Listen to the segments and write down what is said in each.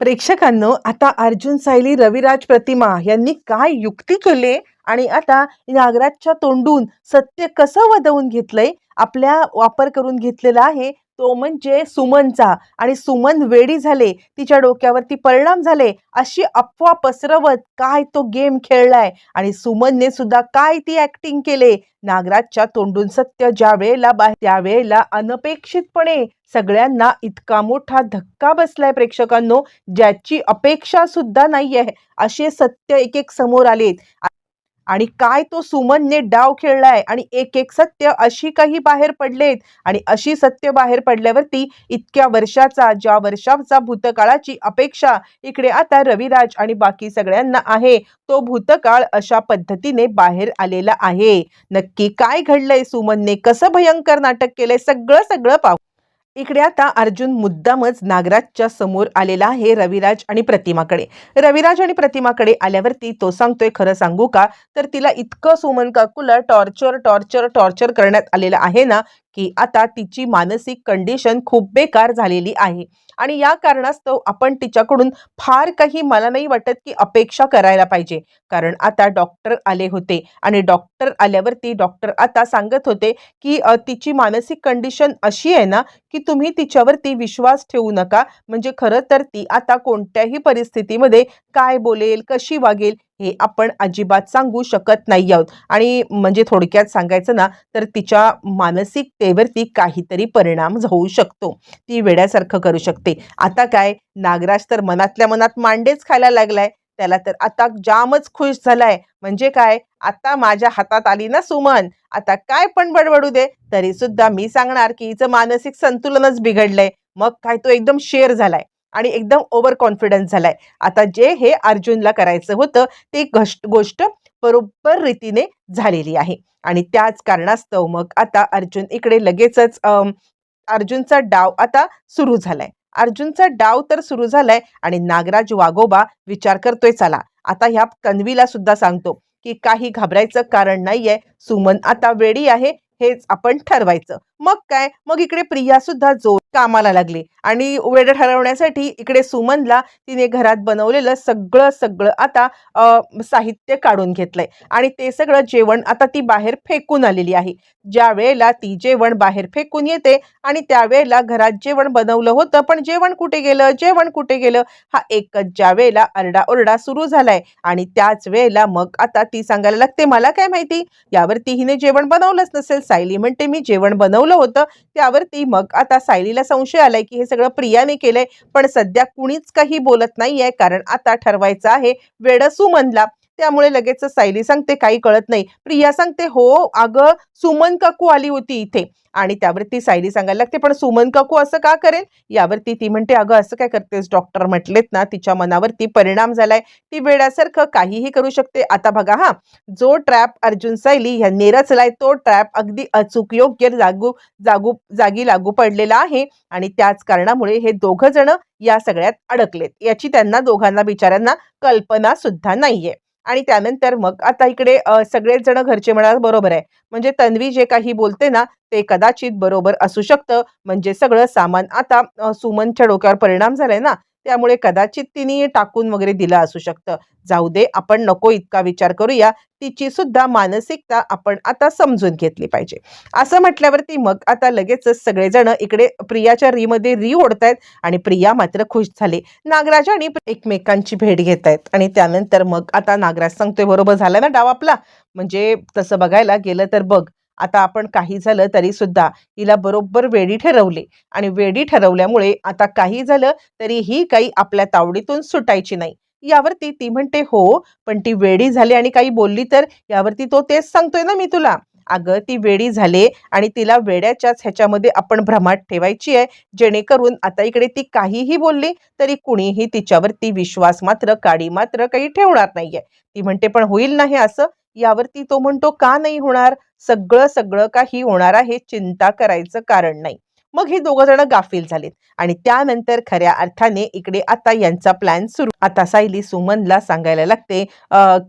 प्रेक्षकांनो आता अर्जुन सायली रविराज प्रतिमा यांनी काय युक्ती केली आणि आता नागराजच्या तोंडून सत्य कसं वदवून घेतलंय आपल्या वापर करून घेतलेला आहे तो म्हणजे सुमनचा. आणि सुमन वेडी झाले तिच्या डोक्यावरती परिणाम झाले अशी अफवा पसरवत काय तो गेम खेळलाय. आणि सुमनने सुद्धा काय ती ऍक्टिंग केले? नागराजच्या तोंडून सत्य ज्या वेळेला त्यावेळेला अनपेक्षितपणे. सगळ्यांना इतका मोठा धक्का बसलाय प्रेक्षकांनो ज्याची अपेक्षा सुद्धा नाहीये. असे सत्य एक एक समोर आलेत. आणि काय तो सुमनने डाव खेळलाय आणि एक एक सत्य अशी काही बाहेर पडलेत आणि अशी सत्य बाहेर पडल्यावरती इतक्या वर्षाचा ज्या वर्षाचा भूतकाळाची अपेक्षा इकडे आता रविराज आणि बाकी सगळ्यांना आहे तो भूतकाळ अशा पद्धतीने बाहेर आलेला आहे. नक्की काय घडलंय सुमनने? कसं भयंकर नाटक केलंय? सगळं सगळं पाहू. इकडे आता अर्जुन मुद्दामच नागराजच्या समोर आलेला आहे रविराज आणि प्रतिमाकडे. रविराज आणि प्रतिमाकडे आल्यावरती तो सांगतोय खरं सांगू का? तर तिला इतकं सुमन काकूला टॉर्चर टॉर्चर टॉर्चर करण्यात आलेलं आहे ना की आता तिची मानसिक कंडिशन खूप बेकार झालेली आहे. आणि या कारणास्तव आपण तिच्याकडून फार काही मला नाही वाटत की अपेक्षा करायला पाहिजे. कारण आता डॉक्टर आले होते आणि डॉक्टर आल्यावरती डॉक्टर आता सांगत होते की तिची मानसिक कंडिशन अशी आहे ना की तुम्ही तिच्यावरती विश्वास ठेवू नका. म्हणजे खरं तर ती आता कोणत्याही परिस्थितीमध्ये काय बोलेल कशी वागेल हे आपण अजिबात सांगू शकत नाही आहोत. आणि म्हणजे थोडक्यात सांगायचं ना तर तिच्या मानसिकतेवरती काहीतरी परिणाम होऊ शकतो. ती वेड्यासारखं करू शकते. आता काय? नागराज तर मनातल्या मनात मांडेच खायला लागलाय. त्याला तर आता जामच खुश झालाय. म्हणजे काय? आता माझ्या हातात आली ना सुमन. आता काय पण बडबडू दे. तरी सुद्धा मी सांगणार की हिचं मानसिक संतुलनच बिघडलंय. मग काय तो एकदम शेअर झालाय. आणि एकदम ओव्हर कॉन्फिडन्स झालाय. आता जे हे अर्जुनला करायचं होतं ते गोष्ट बरोबर रीतीने झालेली आहे. आणि त्याच कारणास्तव मग आता अर्जुन इकडे लगेचच अर्जुनचा डाव आता सुरू झालाय. अर्जुनचा डाव तर सुरू झालाय आणि नागराज वागोबा विचार करतोय चला आता ह्या कन्वीला सुद्धा सांगतो की काही घाबरायचं कारण नाहीये. सुमन आता वेडी आहे हेच आपण ठरवायचं. मग काय? मग इकडे प्रिया सुद्धा जोर कामाला लागली. आणि वेळ ठरवण्यासाठी इकडे सुमनला तिने घरात बनवलेलं सगळं सगळं आता साहित्य काढून घेतलंय. आणि ते सगळं जेवण आता ती बाहेर फेकून आलेली आहे. ज्या वेळेला ती जेवण बाहेर फेकून येते आणि त्यावेळेला घरात जेवण बनवलं होतं पण जेवण कुठे गेलं? जेवण कुठे गेलं? हा एकच ज्या वेळेला आरडाओरडा सुरू झालाय. आणि त्याच वेळेला मग आता ती सांगायला लागते मला काय माहिती? यावरती हिने जेवण बनवलंच नसेल. सायली म्हणते मी जेवण बनवलं होतं. त्यावरती मग आता सायलीला संशय आलाय की हे सगळं प्रियाने केलंय. पण सध्या कुणीच काही बोलत नाहीये कारण आता ठरवायचं आहे वेडसू मनला त्यामुळे लगेच सायली सांगते काही कळत नाही. प्रिया सांगते हो अगं सुमन काकू आली होती इथे. आणि त्यावरती सायली सांगायला लागते पण सुमन काकू असं का करेल? यावरती ती म्हणते अगं असं काय करतेस? डॉक्टर म्हटलेत ना तिच्या मनावरती परिणाम झालाय. ती वेड्यासारखं काहीही करू शकते. आता बघा हा जो ट्रॅप अर्जुन सायली यांनी रचलाय तो ट्रॅप अगदी अचूक योग्य जागू जागू जागी लागू पडलेला आहे. आणि त्याच कारणामुळे हे दोघं जण या सगळ्यात अडकलेत. याची त्यांना दोघांना बिचाऱ्यांना कल्पना सुद्धा नाहीये. आणि त्यानंतर मग आता इकडे सगळेच जण घरचे म्हणाल बरोबर आहे. म्हणजे तन्वी जे काही बोलते ना ते कदाचित बरोबर असू शकतं. म्हणजे सगळं सामान आता सुमनच्या डोक्यावर परिणाम झालाय ना त्यामुळे कदाचित तिने टाकून वगैरे दिलं असू शकतं. जाऊ दे आपण नको इतका विचार करूया. तिची सुद्धा मानसिकता आपण आता समजून घेतली पाहिजे. असं म्हटल्यावरती मग आता लगेचच सगळेजण इकडे प्रियाच्या रीमध्ये री ओढतायत आणि प्रिया मात्र खुश झाली. नागराज आणि एकमेकांची भेट घेत आहेत आणि त्यानंतर मग आता नागराज सांगतोय बरोबर झाला ना डाव आपला? म्हणजे तसं बघायला गेलं तर बघ आता आपण काही झालं तरी सुद्धा हिला बरोबर वेडी ठरवले. आणि वेडी ठरवल्यामुळे आता काही झालं तरी ही काही आपल्या तावडीतून सुटायची नाही. यावरती ती म्हणते हो पण ती वेडी झाली आणि काही बोलली तर यावरती तो तेच सांगतोय ना मी तुला. अगं ती वेडी झाले आणि तिला वेड्याच्याच ह्याच्यामध्ये आपण भ्रमात ठेवायची आहे. जेणेकरून आता इकडे ती काहीही बोलली तरी कुणीही तिच्यावरती विश्वास मात्र काडी मात्र काही ठेवणार नाहीये. ती म्हणते पण होईल नाही असं? यावरती तो म्हणतो का नाही होणार? सगळं सगळं काही होणार आहे चिंता करायचं कारण नाही. मग हे दोघं जण गाफील झालेत आणि त्यानंतर खऱ्या अर्थाने इकडे आता यांचा प्लॅन सुरू. आता सायली सुमनला सांगायला लागते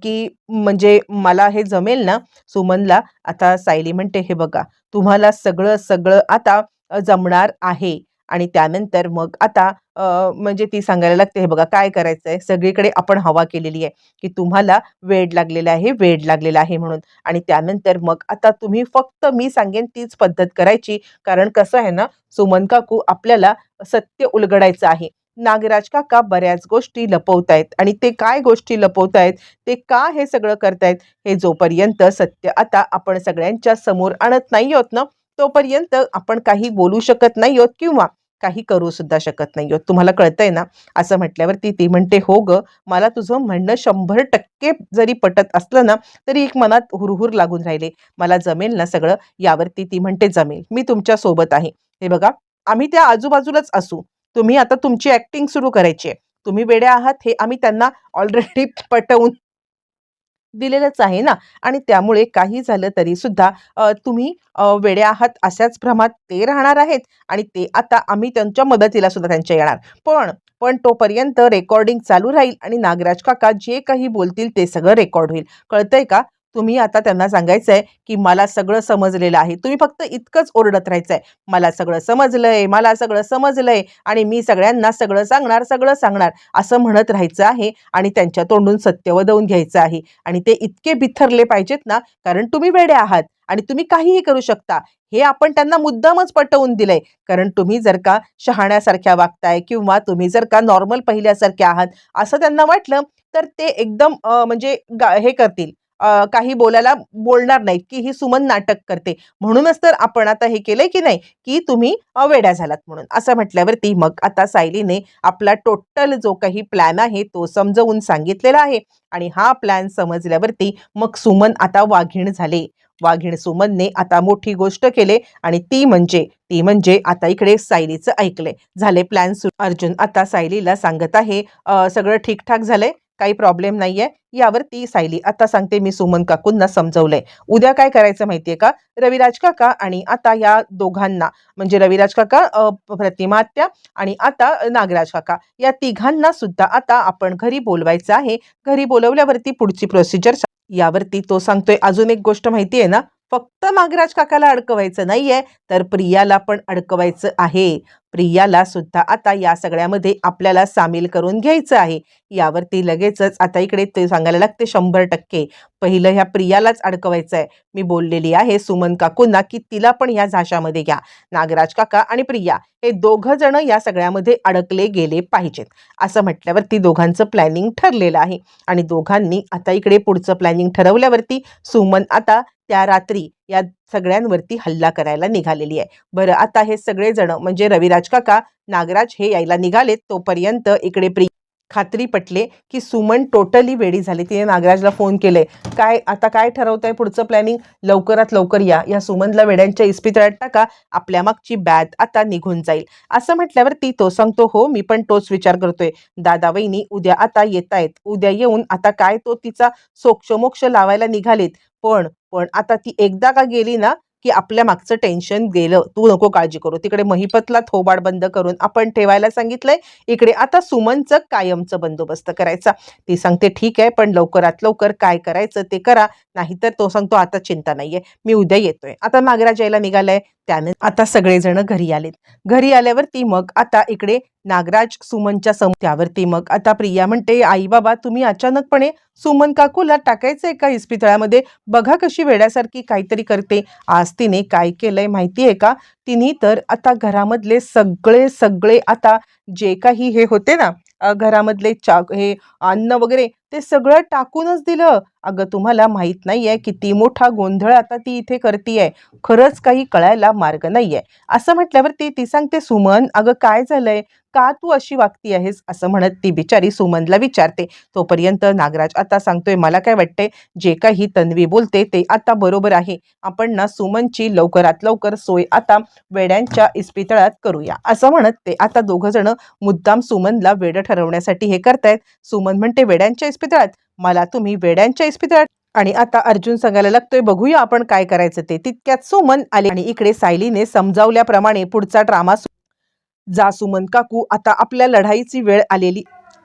की म्हणजे मला हे जमेल ना? सुमनला आता सायली म्हणते हे बघा तुम्हाला सगळं सगळं आता जमणार आहे. आणि त्यानंतर मग आता म्हणजे ती सांगायला लागते हे बघा काय करायचं आहे सगळीकडे आपण हवा केलेली आहे की तुम्हाला वेड लागलेला आहे वेड लागलेला आहे म्हणून. आणि त्यानंतर मग आता तुम्ही फक्त मी सांगेन तीच पद्धत करायची. कारण कसं आहे ना सुमन काकू आपल्याला सत्य उलगडायचं आहे. नागराज काका बऱ्याच गोष्टी लपवतायत. आणि ते काय गोष्टी लपवतायत? ते का हे सगळं करतायत? हे जोपर्यंत सत्य आता आपण सगळ्यांच्या समोर आणत नाही आहोत ना तोपर्यंत आपण काही बोलू शकत नाही आहोत किंवा काही करू सुद्धा शकत नाही आहोत तुम्हाला कळतंय ना? असं म्हटल्यावरती ती म्हणते हो ग मला तुझं म्हणणं शंभर टक्के जरी पटत असलं ना तरी एक मनात हुरहुर लागून राहिले. मला जमेल ना सगळं? यावरती ती म्हणते जमेल. मी तुमच्यासोबत आहे. हे बघा आम्ही त्या आजूबाजूलाच असू. तुम्ही आता तुमची ऍक्टिंग सुरू करायची आहे. तुम्ही वेड्या आहात हे आम्ही त्यांना ऑलरेडी पटवून दिलेलंच आहे ना? आणि त्यामुळे काही झालं तरी सुद्धा तुम्ही वेड्या आहात अशाच भ्रमात ते राहणार आहेत आणि ते आता आम्ही त्यांच्या मदतीला सुद्धा त्यांच्या येणार. पण पण तोपर्यंत रेकॉर्डिंग चालू राहील आणि नागराज काका जे काही बोलतील ते सगळं रेकॉर्ड होईल. कळतंय का? तुम्ही आता त्यांना सांगायचं आहे की मला सगळं समजलेलं आहे. तुम्ही फक्त इतकंच ओरडत राहायचं आहे मला सगळं समजलंय मला सगळं समजलंय आणि मी सगळ्यांना सगळं सांगणार सगळं सांगणार असं म्हणत राहायचं आहे आणि त्यांच्या तोंडून सत्य वदवून घ्यायचं आहे. आणि ते इतके बिथरले पाहिजेत ना कारण तुम्ही वेडे आहात आणि तुम्ही काहीही करू शकता. हे आपण त्यांना मुद्दामच पटवून दिलंय. कारण तुम्ही जर का शहाण्यासारख्या वागताय किंवा तुम्ही जर का नॉर्मल पहिल्यासारख्या आहात असं त्यांना वाटलं तर ते एकदम म्हणजे हे करतील. काही बोलायला बोलणार नाहीत की ही सुमन नाटक करते. म्हणूनच तर आपण आता हे केलंय की नाही की तुम्ही अ, वेड्या झालात म्हणून. असं म्हटल्यावरती मग आता सायलीने आपला टोटल जो काही प्लॅन आहे तो समजवून सांगितलेला आहे. आणि हा प्लॅन समजल्यावरती मग सुमन आता वाघीण झाले. वाघीण सुमनने आता मोठी गोष्ट केले आणि ती म्हणजे ती म्हणजे आता इकडे सायलीचं ऐकले झाले प्लॅन सुरू. अर्जुन आता सायलीला सांगत आहे सगळं ठीकठाक झालंय? काही प्रॉब्लेम नाहीये. यावरती सायली आता सांगते मी सुमन काकूंना समजवलंय. उद्या काय करायचं माहितीये का? रविराज काका आणि आता या दोघांना म्हणजे रविराज काका प्रतिमात्या प्रतिमा आणि आता नागराज काका या तिघांना सुद्धा आता आपण घरी बोलवायचं आहे. घरी बोलवल्यावरती पुढची प्रोसिजर यावरती तो सांगतोय अजून एक गोष्ट माहिती आहे ना? फक्त नागराज काकाला अडकवायचं नाहीये तर प्रियाला पण अडकवायचं आहे. प्रियाला सुद्धा आता या सगळ्यामध्ये आपल्याला सामील करून घ्यायचं आहे. यावरती लगेचच आता इकडे ते सांगायला लागते शंभर टक्के. पहिलं ह्या प्रियालाच अडकवायचं आहे मी बोललेली आहे सुमन काकूंना की तिला पण ह्या झाशामध्ये घ्या. नागराज काका आणि प्रिया हे दोघं जण या सगळ्यामध्ये अडकले गेले पाहिजेत. असं म्हटल्यावरती दोघांचं प्लॅनिंग ठरलेलं आहे. आणि दोघांनी आता इकडे पुढचं प्लॅनिंग ठरवल्यावरती सुमन आता त्या रात्री या सगळ्यांवरती हल्ला करायला निघालेली आहे. बरं आता हे सगळेजण म्हणजे रविराज काका नागराज हे यायला निघालेत. तोपर्यंत इकडे प्रिया खात्री पटले की सुमन टोटली वेडी झाली. तिने नागराजला फोन केले. काय आता काय ठरवतंय पुढचं प्लॅनिंग लवकरात लवकर या. या सुमनला वेड्यांच्या इस्पितळात टाका. आपल्या मागची बॅद आता निघून जाईल. असं म्हटल्यावर ती तो सांगतो हो मी पण तोच विचार करतोय. दादा वहिनी उद्या आता येत आहेत उद्या येऊन आता काय तो तिचा सोक्षमोक्ष लावायला निघालेत. पण पण आता ती एकदा का गेली ना की आपल्या मागचं टेन्शन गेलं तू नको काळजी करू. तिकडे महिपतला थोबाड बंद करून आपण ठेवायला सांगितलंय इकडे आता सुमनचं कायमचं बंदोबस्त करायचा. ती सांगते ठीक आहे पण लवकरात लवकर काय करायचं ते करा नाहीतर तो सांगतो आता चिंता नाहीये मी उद्या येतोय. आता नागराज यायला निघालाय त्याने आता सगळेजण घरी आलेत. घरी आल्यावर ती मग आता इकडे नागराज सुमनच्या समोर त्यावरती मग. आता प्रिया म्हणते आई बाबा तुम्ही अचानकपणे सुमन काकूला टाकायचंय का इस्पितळामध्ये? बघा कशी वेड्यासारखी काहीतरी करते. आज तिने काय केलंय माहिती आहे का? तिने तर आता घरामधले सगळे सगळे आता जे काही हे होते ना घरामधले चा हे अन्न वगैरे ते सगळं टाकूनच दिलं. अगं तुम्हाला माहीत नाहीये किती मोठा गोंधळ आता ती इथे करतीये. खरंच काही कळायला मार्ग नाहीये. असं म्हटल्यावर ती ती सांगते सुमन अगं काय झालंय? का तू अशी वागती आहेस? असं म्हणत ती बिचारी सुमनला विचारते. तोपर्यंत नागराज आता सांगतोय मला काय वाटतंय? जे काही तन्वी बोलते ते आता बरोबर आहे. आपण ना सुमनची लवकरात लवकर सोय आता वेड्यांच्या इस्पितळात करूया. असं म्हणत ते आता दोघं जण मुद्दाम सुमनला वेड ठरवण्यासाठी हे करतायत. सुमन म्हणते वेड्यांच्या इस्पितळात? मला तुम्ही वेड्यांच्या इस्पितळात आणि आता अर्जुन सांगायला लागतोय बघूया आपण काय करायचं ते. तितक्यात सुमन आले आणि इकडे सायलीने समजावल्याप्रमाणे पुढचा ड्रामा जा सुमन काकू आता आपल्या लढाईची वेळ आलेली.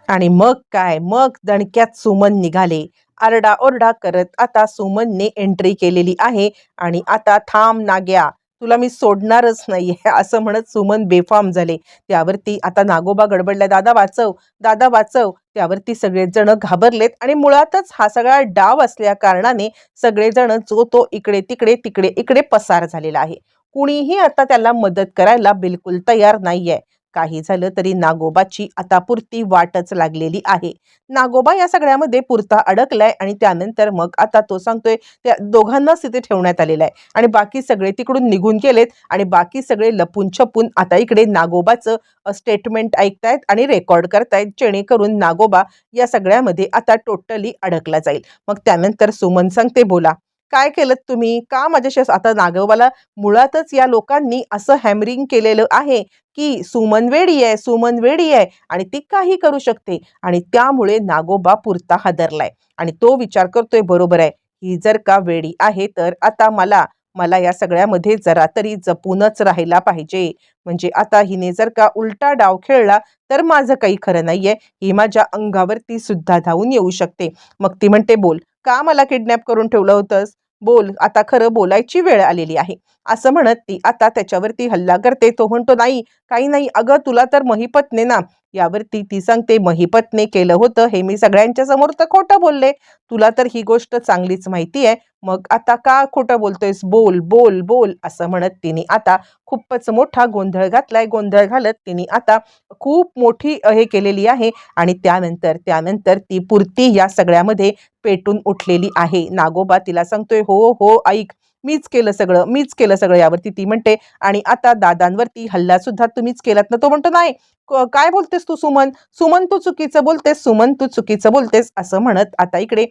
आणि मग काय? मग दणक्यात सुमन निघाले. आरडा ओरडा करत आता सुमनने एंट्री केलेली आहे आणि आता थांब नाग्या तुला मी सोडणारच नाहीये असं म्हणत सुमन बेफाम झाले. त्यावरती आता नागोबा गडबडला दादा वाचव दादा वाचव. त्यावरती सगळेजण घाबरलेत आणि मुळातच हा सगळा डाव असल्या कारणाने सगळेजण जो तो इकडे तिकडे तिकडे इकडे पसार झालेला आहे. कुणीही आता त्याला मदत करायला बिलकुल तयार नाहीये. काही झालं तरी नागोबाची आता पुरती वाटच लागलेली आहे. नागोबा या सगळ्यामध्ये पुरता अडकलाय आणि त्यानंतर मग आता तो सांगतोय त्या दोघांनाच तिथे ठेवण्यात आलेला आहे. आणि बाकी सगळे तिकडून निघून गेलेत आणि बाकी सगळे लपून छपून आता इकडे नागोबाचं स्टेटमेंट ऐकतायत आणि रेकॉर्ड करतायत जेणेकरून नागोबा या सगळ्यामध्ये आता टोटली अडकला जाईल. मग त्यानंतर सुमन सांगते बोला. काय केलं तुम्ही? का माझ्याशी आता नागोबाला मुळातच या लोकांनी असं हॅमरिंग केलेलं आहे की सुमन वेडी आहे सुमन वेडी आहे आणि ती काही करू शकते आणि त्यामुळे नागोबा पुरता हादरलाय. आणि तो विचार करतोय बरोबर आहे ही जर का वेडी आहे तर आता मला मला या सगळ्यामध्ये जरा तरी जपूनच राहायला पाहिजे. म्हणजे आता हिने जर का उलटा डाव खेळला तर माझं काही खरं नाहीये. ही माझ्या अंगावरती सुद्धा धावून येऊ शकते. मग ती म्हणते बोल का मला किडनॅप करून ठेवलं होतंस? बोल आता खरं बोलायची वेळ आलेली आहे. असं म्हणत ती आता त्याच्यावरती हल्ला करते. तो म्हणतो नाही काही नाही. अगं तुला तर महिपतने ना यावरती ती सांगते महिपतने केलं होतं हे मी सगळ्यांच्या समोर तर खोटं बोलले. तुला तर ही गोष्ट चांगलीच माहिती आहे. मग आता का खोटं बोलतोयस? बोल बोल बोल असं म्हणत तिने आता खूपच मोठा गोंधळ घातलाय. गोंधळ घालत तिने आता खूप मोठी हे केलेली आहे आणि त्यानंतर त्यानंतर ती पुरती या सगळ्यामध्ये पेटून उठलेली आहे. नागोबा तिला सांगतोय हो हो ऐक. मीच केलं सगळं मीच केलं सगळं यावरती ती म्हणते. आणि आता दादांवरती हल्ला सुद्धा तुम्हीच केलात ना? तो म्हणतो नाही क- काय बोलतेस तू सुमन? सुमन तू चुकीचं बोलतेस सुमन तू चुकीचं बोलतेस असं म्हणत आता इकडे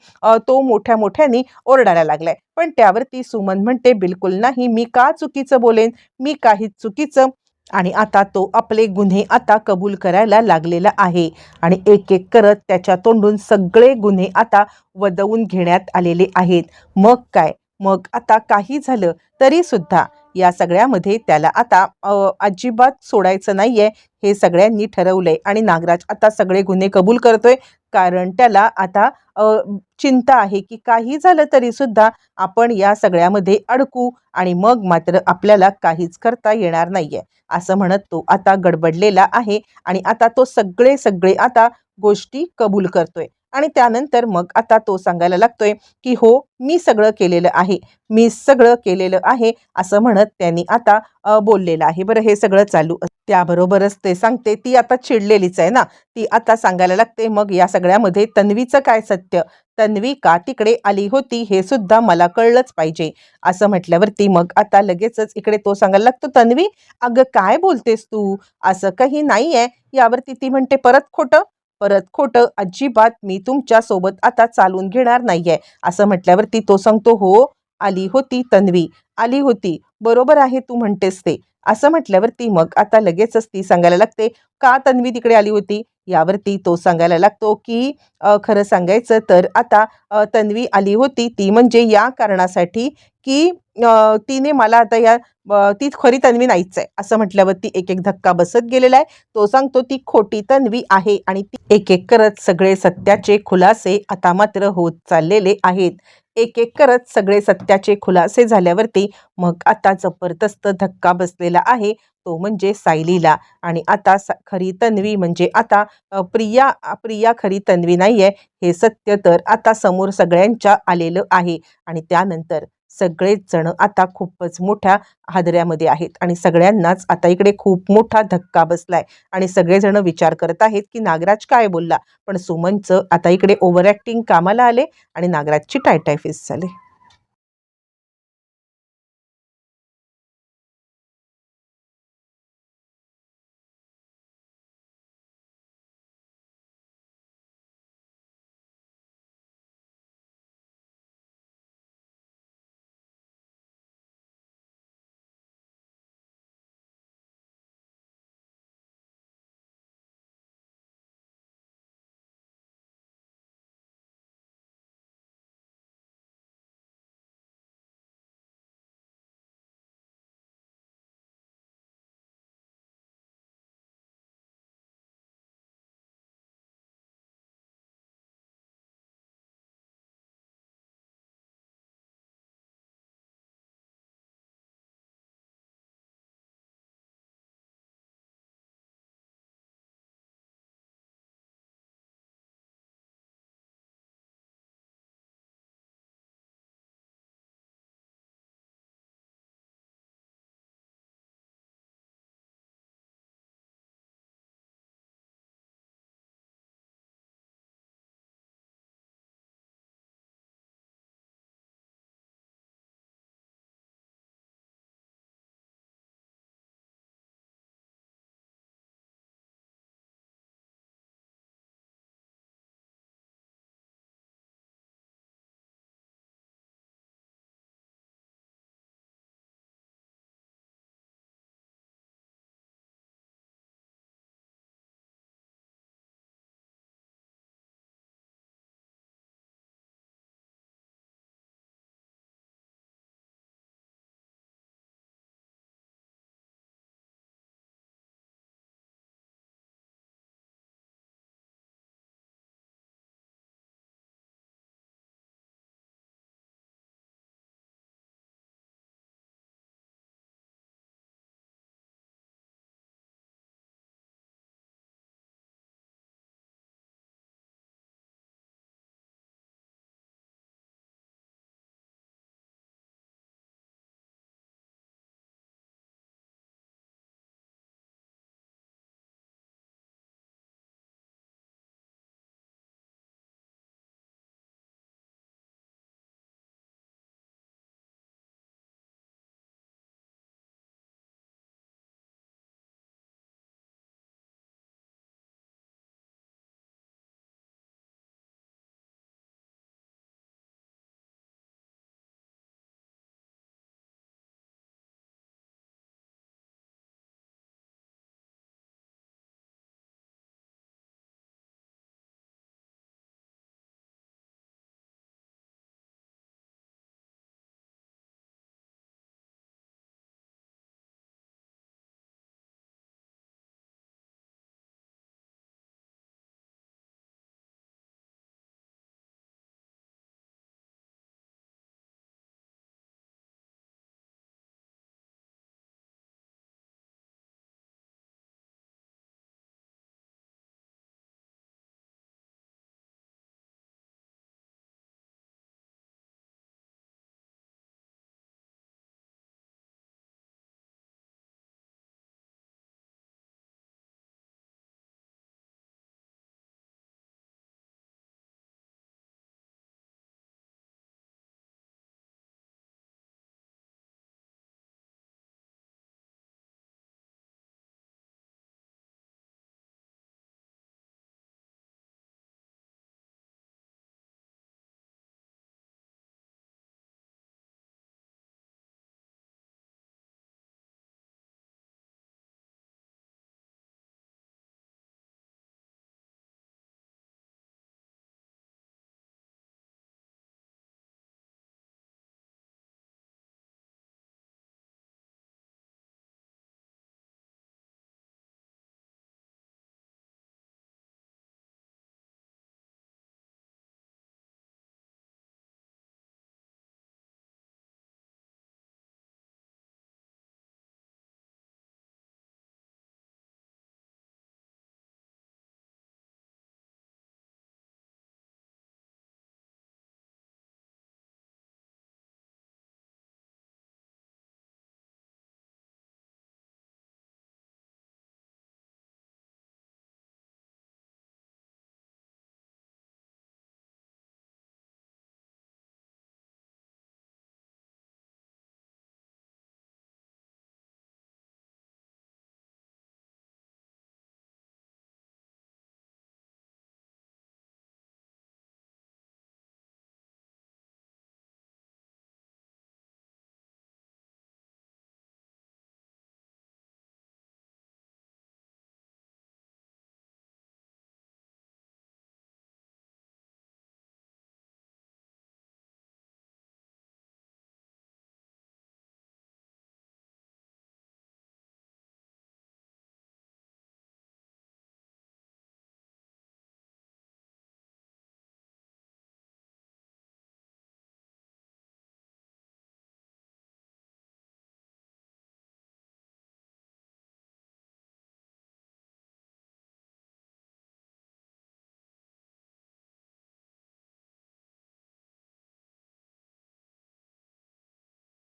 तो मोठ्या मोठ्यानी ओरडायला लागलाय. पण त्यावरती सुमन म्हणते बिलकुल नाही मी का चुकीचं बोलेन? मी काहीच चुकीचं आणि आता तो आपले गुन्हे आता कबूल करायला लागलेला आहे. आणि एक एक करत त्याच्या तोंडून सगळे गुन्हे आता वदवून घेण्यात आलेले आहेत. मग काय? मग आता काही झालं तरी सुद्धा या सगळ्यामध्ये त्याला आता अजिबात सोडायचं नाहीये. हे सगळ्यांनी ठरवलंय आणि नागराज आता सगळे गुन्हे कबूल करतोय. कारण त्याला आता चिंता आहे की काही झालं तरी सुद्धा आपण या सगळ्यामध्ये अडकू आणि मग मात्र आपल्याला काहीच करता येणार नाहीये. असं म्हणत तो आता गडबडलेला आहे आणि आता तो सगळे सगळे आता गोष्टी कबूल करतोय. आणि त्यानंतर मग आता तो सांगायला लागतोय की हो मी सगळं केलेलं आहे. मी सगळं केलेलं आहे असं म्हणत त्यांनी आता बोललेलं आहे. बरं हे सगळं चालू त्याबरोबरच ते सांगते ती आता चिडलेलीच आहे ना. ती आता सांगायला लागते मग या सगळ्यामध्ये तन्वीचं काय सत्य? तन्वी का तिकडे आली होती हे सुद्धा मला कळलंच पाहिजे. असं म्हटल्यावरती मग आता लगेचच इकडे तो सांगायला लागतो तन्वी अगं काय बोलतेस तू? असं काही नाही आहे यावरती ती म्हणते परत खोटं परत खोटं अजिबात मी तुमच्यासोबत आता चालून घेणार नाहीये. असं म्हटल्यावरती तो सांगतो हो आली होती तन्वी. आली होती. बरोबर आहे तू म्हणतेस ते. असं म्हटल्यावरती मग आता लगेचच ती सांगायला लागते का तन्वी तिकडे आली होती? यावरती तो सांगायला लागतो की खरं सांगायचं तर आता तन्वी आली होती. ती म्हणजे या कारणासाठी की तिने मला आता या ती खरी तन्वी नाहीच आहे असं म्हटल्यावरती एक एक धक्का बसत गेलेला आहे. तो सांगतो ती खोटी तन्वी आहे आणि ती एक एक करत सगळे सत्याचे खुलासे आता मात्र होत चाललेले आहेत. एक एक करत सगळे सत्याचे खुलासे झाल्यावरती मग आता जबरदस्त धक्का बसलेला आहे. तो म्हणजे सायलीला. आणि आता स- खरी तन्वी म्हणजे आता प्रिया प्रिया खरी तन्वी नाहीये. हे सत्य तर आता समोर सगळ्यांच्या आलेलं आहे. आणि त्यानंतर सगळेच जण आता खूपच मोठ्या हादऱ्यामध्ये आहेत. आणि सगळ्यांनाच आता इकडे खूप मोठा धक्का बसलाय. आणि सगळेजण विचार करत आहेत की नागराज काय बोलला? पण सुमनचं आता इकडे ओव्हर ॲक्टिंग कामाला आले आणि नागराजची टायटायफिस झाले.